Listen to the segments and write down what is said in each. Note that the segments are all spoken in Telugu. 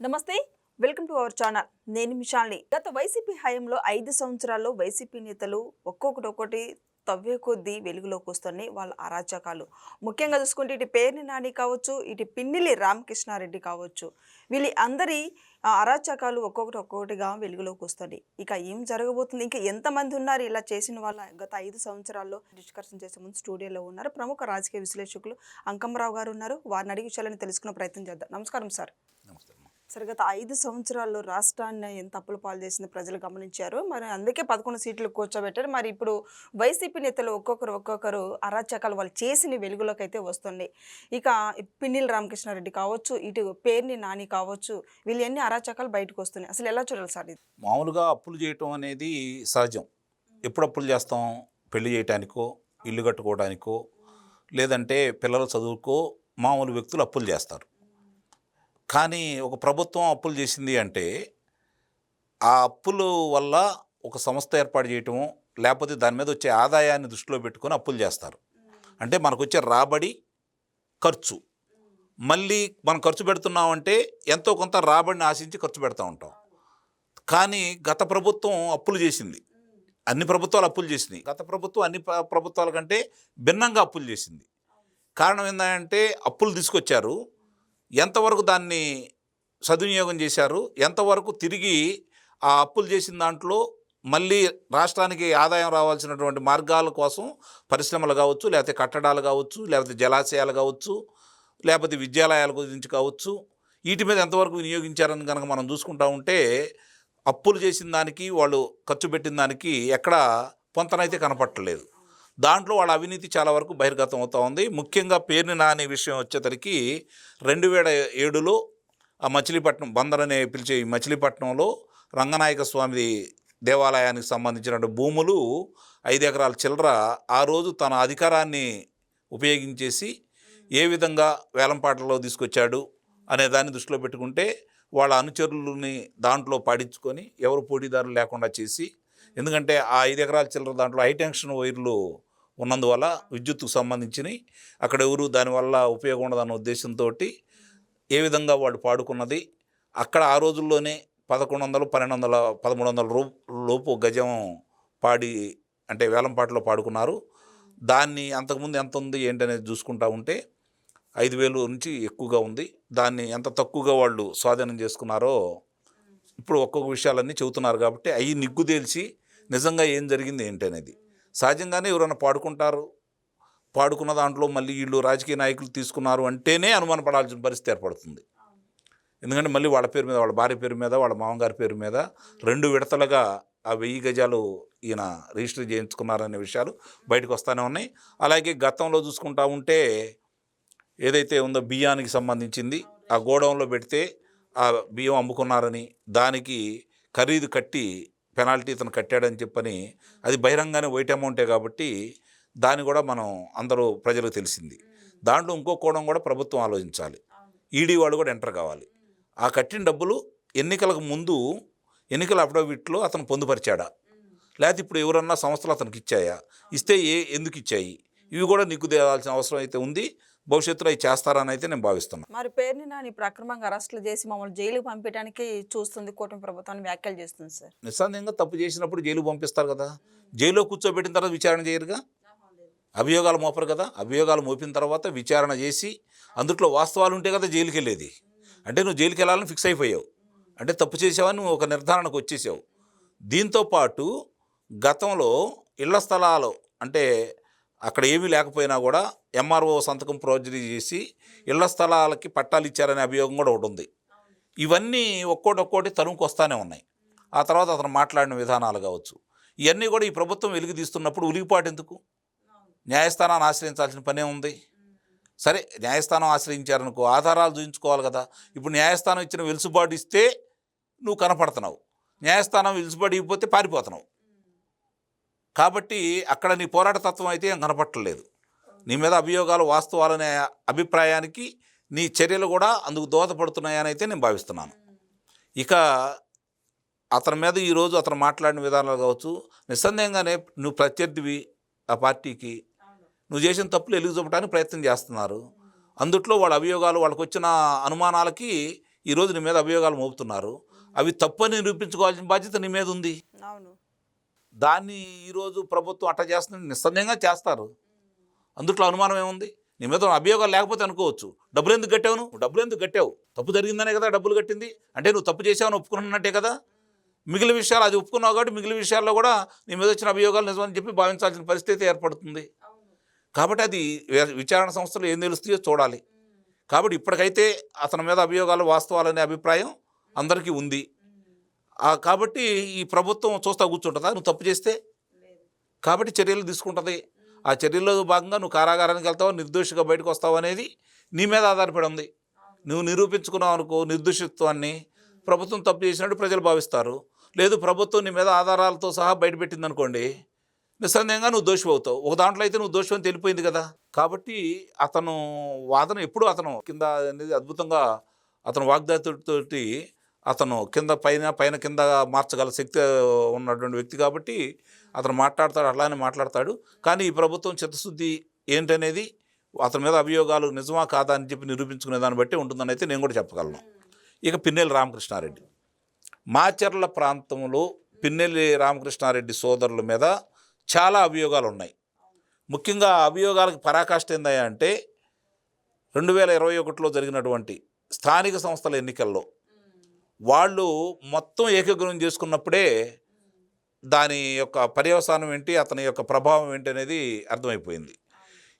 నమస్తే వెల్కమ్ టు అవర్ ఛానల్. నేను మిషాల్ని. గత వైసీపీ హయాంలో ఐదు సంవత్సరాల్లో వైసీపీ నేతలు ఒక్కొక్కటి ఒక్కటి తవ్వే కొద్దీ వెలుగులోకి వస్తున్నాయి వాళ్ళ అరాచకాలు. ముఖ్యంగా చూసుకుంటే ఇటు పేర్ని నాని కావచ్చు ఇటు పిన్నిలి రామకృష్ణారెడ్డి కావచ్చు. వీళ్ళ అందరి ఆ, అరాచకాలు ఒక్కొక్కటి ఒక్కొక్కటిగా వెలుగులోకి వస్తుంది ఇక ఏం జరగబోతుంది? ఇంకా ఎంతమంది ఉన్నారు? ఇలా చేసిన వాళ్ళ గత ఐదు సంవత్సరాల్లో డిస్కషన్ చేసే ముందు స్టూడియోలో ఉన్నారు. ప్రముఖ రాజకీయ విశ్లేషకులు అంకమ్మరావు గారు ఉన్నారు. వారిని అడిగి విషయాలని తెలుసుకునే ప్రయత్నం చేద్దాం. నమస్కారం సార్. నమస్తే. సరే గత ఐదు సంవత్సరాల్లో రాష్ట్రాన్ని ఎంత అప్పుల పాలు చేసింది ప్రజలు గమనించారు. మరి అందుకే పదకొండు సీట్లు కూర్చోబెట్టారు. మరి ఇప్పుడు వైసీపీ నేతలు ఒక్కొక్కరు ఒక్కొక్కరు అరాచకాలు వాళ్ళు చేసిన వెలుగులోకి అయితే వస్తుంది. ఇక పిన్నిల్ రామకృష్ణారెడ్డి కావచ్చు ఇటు పేర్ని నాని కావచ్చు వీళ్ళు ఎన్ని అరాచకాలు బయటకు వస్తున్నాయి? అసలు ఎలా చూడాలి సార్ ఇది? మామూలుగా అప్పులు చేయటం అనేది సహజం. ఎప్పుడు అప్పులు చేస్తాం? పెళ్ళి చేయటానికో ఇల్లు కట్టుకోవడానికో లేదంటే పిల్లల చదువుకో మామూలు వ్యక్తులు అప్పులు చేస్తారు. కానీ ఒక ప్రభుత్వం అప్పులు చేసింది అంటే ఆ అప్పుల వల్ల ఒక సంస్థ ఏర్పాటు చేయటము లేకపోతే దాని మీద వచ్చే ఆదాయాన్ని దృష్టిలో పెట్టుకొని అప్పులు చేస్తారు. అంటే మనకు వచ్చే రాబడి ఖర్చు. మళ్ళీ మనం ఖర్చు పెడుతున్నామంటే ఎంతో కొంత రాబడిని ఆశించి ఖర్చు పెడతా ఉంటాం. కానీ గత ప్రభుత్వం అప్పులు చేసింది. అన్ని ప్రభుత్వాలు అప్పులు చేసినాయి. గత ప్రభుత్వం అన్ని ప్ర- ప్రభుత్వాల కంటే భిన్నంగా అప్పులు చేసింది. కారణం ఏంటంటే అప్పులు తీసుకొచ్చారు. ఎంతవరకు దాన్ని సద్వినియోగం చేశారు? ఎంతవరకు తిరిగి ఆ అప్పులు చేసిన దాంట్లో మళ్ళీ రాష్ట్రానికి ఆదాయం రావాల్సినటువంటి మార్గాల కోసం పరిశ్రమలు కావచ్చు లేకపోతే కట్టడాలు కావచ్చు లేకపోతే జలాశయాలు కావచ్చు లేకపోతే విద్యాలయాల గురించి కావచ్చు వీటి మీద ఎంతవరకు వినియోగించారని కనుక మనం చూసుకుంటా ఉంటే అప్పులు చేసిన దానికి వాళ్ళు ఖర్చు పెట్టిన దానికి ఎక్కడ పొంతనైతే కనపట్టలేదు. దాంట్లో వాళ్ళ అవినీతి చాలా వరకు బహిర్గతం అవుతూ ఉంది. ముఖ్యంగా పేరుని నాని విషయం వచ్చేసరికి రెండు వేల ఏడులో ఆ మచిలీపట్నం బందర్ అనే పిలిచే ఈ మచిలీపట్నంలో రంగనాయక స్వామి దేవాలయానికి సంబంధించిన భూములు ఐదు ఎకరాల చిల్లర ఆ రోజు తన అధికారాన్ని ఉపయోగించేసి ఏ విధంగా వేలంపాటలో తీసుకొచ్చాడు అనే దాన్ని దృష్టిలో పెట్టుకుంటే వాళ్ళ అనుచరులని దాంట్లో పాడించుకొని ఎవరు పోటీదారులు లేకుండా చేసి ఎందుకంటే ఆ ఐదు ఎకరాల చిల్లర దాంట్లో హైటెన్షన్ వైర్లు ఉన్నందువల్ల విద్యుత్తుకు సంబంధించినవి అక్కడ ఎవరు దానివల్ల ఉపయోగం ఉండదన్న ఉద్దేశంతో ఏ విధంగా వాళ్ళు పాడుకున్నది. అక్కడ ఆ రోజుల్లోనే పదకొండు వందలు పన్నెండు వందల పదమూడు వందల రూ లోపు గజం పాడి అంటే వేలంపాటలో పాడుకున్నారు. దాన్ని అంతకుముందు ఎంత ఉంది ఏంటనేది చూసుకుంటా ఉంటే ఐదు వేలు నుంచి ఎక్కువగా ఉంది. దాన్ని ఎంత తక్కువగా వాళ్ళు స్వాధీనం చేసుకున్నారో ఇప్పుడు ఒక్కొక్క విషయాలన్నీ చెబుతున్నారు కాబట్టి అవి నిగ్గు తేల్చి నిజంగా ఏం జరిగింది ఏంటనేది. సహజంగానే ఎవరైనా పాడుకుంటారు. పాడుకున్న దాంట్లో మళ్ళీ వీళ్ళు రాజకీయ నాయకులు తీసుకున్నారు అంటేనే అనుమానపడాల్సిన పరిస్థితి ఏర్పడుతుంది. ఎందుకంటే మళ్ళీ వాళ్ళ పేరు మీద వాళ్ళ భార్య పేరు మీద వాళ్ళ మామగారి పేరు మీద రెండు విడతలుగా ఆ వెయ్యి గజాలు ఈయన రిజిస్టర్ చేయించుకున్నారనే విషయాలు బయటకు వస్తూనే ఉన్నాయి. అలాగే గతంలో చూసుకుంటా ఉంటే ఏదైతే ఉందో బియ్యానికి సంబంధించింది ఆ గోడౌన్లో పెడితే ఆ బియ్యం అమ్ముకున్నారని దానికి ఖరీదు కట్టి పెనాల్టీ ఇతను కట్టాడని చెప్పని అది బహిరంగానే వైట్ అమౌంటే కాబట్టి దాన్ని కూడా మనం అందరూ ప్రజలకు తెలిసింది. దాంట్లో ఇంకో కోణం కూడా ప్రభుత్వం ఆలోచించాలి. ఈడీ వాళ్ళు కూడా ఎంటర్ కావాలి. ఆ కట్టిన డబ్బులు ఎన్నికలకు ముందు ఎన్నికల అఫిడవిట్లో అతను పొందుపరిచాడా? లేకపోతే ఇప్పుడు ఎవరన్నా సంస్థలు అతనికి ఇచ్చాయా? ఇస్తే ఏ ఎందుకు ఇచ్చాయి? ఇవి కూడా నీకు తేవాల్సిన అవసరం అయితే ఉంది. భవిష్యత్తులో అవి చేస్తారని అయితే నేను భావిస్తున్నాను మరి పేర్ని నాని ఇప్పుడు అక్రమంగా అరెస్టులు చేసి మమ్మల్ని జైలుకి పంపించడానికి చూస్తుంది కూటమి ప్రభుత్వాన్ని వ్యాఖ్యలు చేస్తుంది సార్. నిస్సందేహంగా తప్పు చేసినప్పుడు జైలు పంపిస్తారు కదా. జైల్లో కూర్చోబెట్టిన తర్వాత విచారణ చేయరుగా? అభియోగాలు మోపరు కదా. అభియోగాలు మోపిన తర్వాత విచారణ చేసి అందుట్లో వాస్తవాలు ఉంటే కదా జైలుకి వెళ్ళేది. అంటే నువ్వు జైలుకి వెళ్ళాలని ఫిక్స్ అయిపోయావు. అంటే తప్పు చేసావని నువ్వు ఒక నిర్ధారణకు వచ్చేసావు. దీంతో పాటు గతంలో ఇళ్ళ స్థలాలు అంటే అక్కడ ఏమీ లేకపోయినా కూడా ఎంఆర్ఓ సంతకం ప్రోజరీ చేసి ఇళ్ళ స్థలాలకి పట్టాలు ఇచ్చారనే అభియోగం కూడా ఒకటి ఉంది. ఇవన్నీ ఒక్కోటి ఒక్కోటి తరుముకు వస్తూనే ఉన్నాయి. ఆ తర్వాత అతను మాట్లాడిన విధానాలు కావచ్చు. ఇవన్నీ కూడా ఈ ప్రభుత్వం వెలుగు తీస్తున్నప్పుడు ఉలిగిపాటు ఎందుకు? న్యాయస్థానాన్ని ఆశ్రయించాల్సిన పనే ఉంది. సరే న్యాయస్థానం ఆశ్రయించారనుకో ఆధారాలు చూపించుకోవాలి కదా. ఇప్పుడు న్యాయస్థానం ఇచ్చిన వెలుసుబాటు ఇస్తే నువ్వు కనపడుతున్నావు. న్యాయస్థానం వెలుసుబాటు ఇవ్వకపోతే పారిపోతున్నావు. కాబట్టి అక్కడ నీ పోరాట తత్వం అయితే ఏం కనపట్టలేదు. నీ మీద అభియోగాలు వాస్తవాలనే అభిప్రాయానికి నీ చర్యలు కూడా అందుకు దోహదపడుతున్నాయని అయితే నేను భావిస్తున్నాను. ఇక అతని మీద ఈరోజు అతను మాట్లాడిన విధానాలు కావచ్చు నిస్సందేహంగానే నువ్వు ప్రత్యర్థివి ఆ పార్టీకి. నువ్వు చేసిన తప్పులు ఎలుగు చూపడానికి ప్రయత్నం చేస్తున్నారు. అందుట్లో వాళ్ళ అభియోగాలు వాళ్ళకి వచ్చిన అనుమానాలకి ఈరోజు నీ మీద అభియోగాలు మోపుతున్నారు. అవి తప్పని నిరూపించుకోవాల్సిన బాధ్యత నీ మీద ఉంది. అవును. దాన్ని ఈరోజు ప్రభుత్వం అట్ట చేస్తుంది నిస్సందేహంగా చేస్తారు. అందుట్లో అనుమానం ఏముంది? నీ మీద అభియోగాలు లేకపోతే అనుకోవచ్చు. డబ్బులు ఎందుకు కట్టావు నువ్వు? డబ్బులు ఎందుకు కట్టావు? తప్పు జరిగిందనే కదా డబ్బులు కట్టింది. అంటే నువ్వు తప్పు చేసావని ఒప్పుకున్నట్టే కదా? మిగిలిన విషయాలు అది ఒప్పుకున్నావు కాబట్టి మిగిలిన విషయాల్లో కూడా నీ మీద వచ్చిన అభియోగాలు నిజమని చెప్పి భావించాల్సిన పరిస్థితి ఏర్పడుతుంది. కాబట్టి అది విచారణ సంస్థలు ఏం తెలుస్తాయో చూడాలి. కాబట్టి ఇప్పటికైతే అతని మీద అభియోగాలు వాస్తవాలనే అభిప్రాయం అందరికీ ఉంది. కాబట్టి ఈ ప్రభుత్వం చూస్తా కూర్చుంటుందా. నువ్వు తప్పు చేస్తే? కాబట్టి చర్యలు తీసుకుంటుంది. ఆ చర్యల్లో భాగంగా నువ్వు కారాగారానికి వెళ్తావు నిర్దోషిగా బయటకు వస్తావు అనేది నీ మీద ఆధారపడి ఉంది. నువ్వు నిరూపించుకున్నావు అనుకో నిర్దోషిత్వాన్ని ప్రభుత్వం తప్పు చేసినట్టు ప్రజలు భావిస్తారు. లేదు ప్రభుత్వం నీ మీద ఆధారాలతో సహా బయటపెట్టింది అనుకోండి నిస్సందేహంగా నువ్వు దోషి అవుతావు. ఒక దాంట్లో అయితే నువ్వు దోషం తెలిపోయింది కదా. కాబట్టి అతను వాదన ఎప్పుడు అతను కింద అనేది అద్భుతంగా అతను వాగ్దాతోటి అతను కింద పైన పైన కింద మార్చగల శక్తి ఉన్నటువంటి వ్యక్తి కాబట్టి అతను మాట్లాడతాడు అట్లానే మాట్లాడతాడు. కానీ ఈ ప్రభుత్వం చిత్తశుద్ధి ఏంటనేది అతని మీద అభియోగాలు నిజమా కాదా అని చెప్పి నిరూపించుకునే దాన్ని బట్టి ఉంటుందని అయితే నేను కూడా చెప్పగలను. ఇక పిన్నెల్లి రామకృష్ణారెడ్డి. మాచర్ల ప్రాంతంలో పిన్నెల్లి రామకృష్ణారెడ్డి సోదరుల మీద చాలా అభియోగాలు ఉన్నాయి. ముఖ్యంగా అభియోగాలకు పరాకాష్ట ఏందయ్యా అంటే రెండు వేల ఇరవై ఒకటిలో జరిగినటువంటి స్థానిక సంస్థల ఎన్నికల్లో వాళ్ళు మొత్తం ఏకగ్రహం చేసుకున్నప్పుడే దాని యొక్క పర్యవసానం ఏంటి అతని యొక్క ప్రభావం ఏంటి అనేది అర్థమైపోయింది.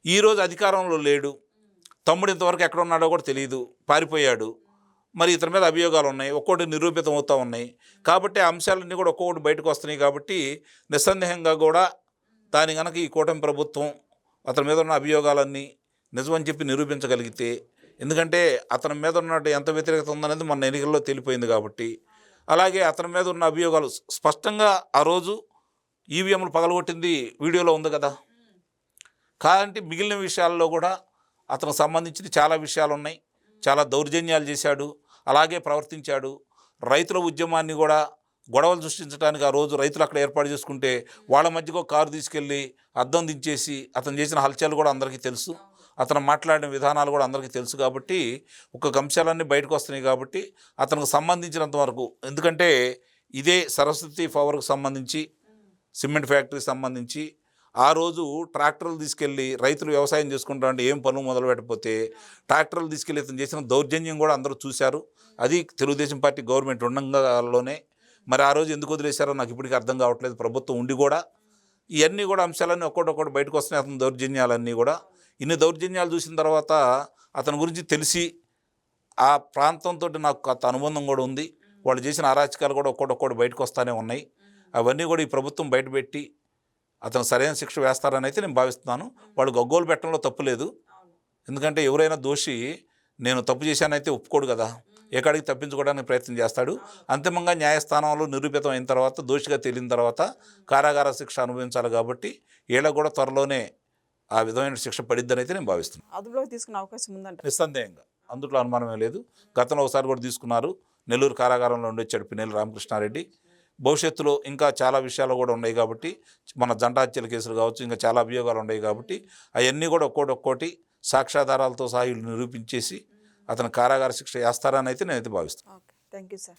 ఈరోజు అధికారంలో లేడు. తమ్ముడు ఇంతవరకు ఎక్కడ ఉన్నాడో కూడా తెలియదు పారిపోయాడు. మరి ఇతని మీద అభియోగాలు ఉన్నాయి. ఒక్కోటి నిరూపితం అవుతూ ఉన్నాయి. కాబట్టి ఆ అంశాలన్నీ కూడా ఒక్కొక్కటి బయటకు వస్తున్నాయి కాబట్టి నిస్సందేహంగా కూడా దాని కనుక ఈ కూటమి ప్రభుత్వం అతని మీద ఉన్న అభియోగాలన్నీ నిజమని చెప్పి నిరూపించగలిగితే ఎందుకంటే అతని మీద ఉన్నట్టు ఎంత వ్యతిరేకత ఉందనేది మన ఎన్నికల్లో తెలిపోయింది కాబట్టి. అలాగే అతని మీద ఉన్న అభియోగాలు స్పష్టంగా ఆ రోజు ఈవీఎంలు పగలగొట్టింది వీడియోలో ఉంది కదా. కాబట్టి మిగిలిన విషయాల్లో కూడా అతనికి సంబంధించిన చాలా విషయాలు ఉన్నాయి. చాలా దౌర్జన్యాలు చేశాడు. అలాగే ప్రవర్తించాడు. రైతుల ఉద్యమాన్ని కూడా గొడవలు సృష్టించడానికి ఆ రోజు రైతులు అక్కడ ఏర్పాటు చేసుకుంటే వాళ్ళ మధ్యకు కారు తీసుకెళ్ళి అద్దం దించేసి అతను చేసిన హల్చల్ కూడా అందరికీ తెలుసు. అతను మాట్లాడిన విధానాలు కూడా అందరికీ తెలుసు కాబట్టి ఒక్కొక్క అంశాలన్నీ బయటకు వస్తున్నాయి కాబట్టి అతనికి సంబంధించినంత వరకు. ఎందుకంటే ఇదే సరస్వతి పవర్కి సంబంధించి సిమెంట్ ఫ్యాక్టరీకి సంబంధించి ఆ రోజు ట్రాక్టర్లు తీసుకెళ్ళి రైతులు వ్యవసాయం చేసుకుంటారంటే ఏం పనులు మొదలు పెట్టకపోతే ట్రాక్టర్లు తీసుకెళ్ళి ఇతను చేసిన దౌర్జన్యం కూడా అందరూ చూశారు. అది తెలుగుదేశం పార్టీ గవర్నమెంట్ ఉండంగాలోనే మరి ఆ రోజు ఎందుకు వదిలేశారో నాకు ఇప్పటికీ అర్థం కావట్లేదు. ప్రభుత్వం ఉండి కూడా ఇవన్నీ కూడా అంశాలన్నీ ఒక్కొక్కటి బయటకు వస్తున్నాయి. అతని దౌర్జన్యాలన్నీ కూడా ఇన్ని దౌర్జన్యాలు చూసిన తర్వాత అతని గురించి తెలిసి ఆ ప్రాంతంతో నాకు కొంత అనుబంధం కూడా ఉంది. వాళ్ళు చేసిన అరాచకాలు కూడా ఒక్కొక్కటి బయటకు వస్తూనే ఉన్నాయి. అవన్నీ కూడా ఈ ప్రభుత్వం బయటపెట్టి అతను సరైన శిక్ష వేస్తారని అయితే నేను భావిస్తున్నాను. వాళ్ళు గగ్గోలు పెట్టడంలో తప్పు లేదు. ఎందుకంటే ఎవరైనా దోషి నేను తప్పు చేశానైతే ఒప్పుకోడు కదా. ఎక్కడికి తప్పించుకోవడానికి ప్రయత్నం చేస్తాడు. అంతిమంగా న్యాయస్థానంలో నిరూపితం అయిన తర్వాత దోషిగా తేలిన తర్వాత కారాగార శిక్ష అనుభవించాలి కాబట్టి వీళ్ళకు కూడా త్వరలోనే ఆ విధమైన శిక్ష పడిద్దని అయితే నేను భావిస్తున్నాను అదుపులోకి తీసుకునే అవకాశం ఉందంట నిస్సందేహంగా. అందులో అనుమానమే లేదు. గతంలో ఒకసారి కూడా తీసుకున్నారు. నెల్లూరు కారాగారంలో ఉండొచ్చాడు పిన్నెల్లి రామకృష్ణారెడ్డి. భవిష్యత్తులో ఇంకా చాలా విషయాలు కూడా ఉన్నాయి కాబట్టి మన జంట హత్యల కేసులు కావచ్చు ఇంకా చాలా అభియోగాలు ఉన్నాయి కాబట్టి అవన్నీ కూడా ఒక్కోటి ఒక్కోటి సాక్ష్యాధారాలతో సహా వీళ్ళు నిరూపించేసి అతను కారాగార శిక్ష వేస్తారని అయితే నేనైతే భావిస్తాను ఓకే. Thank you sir.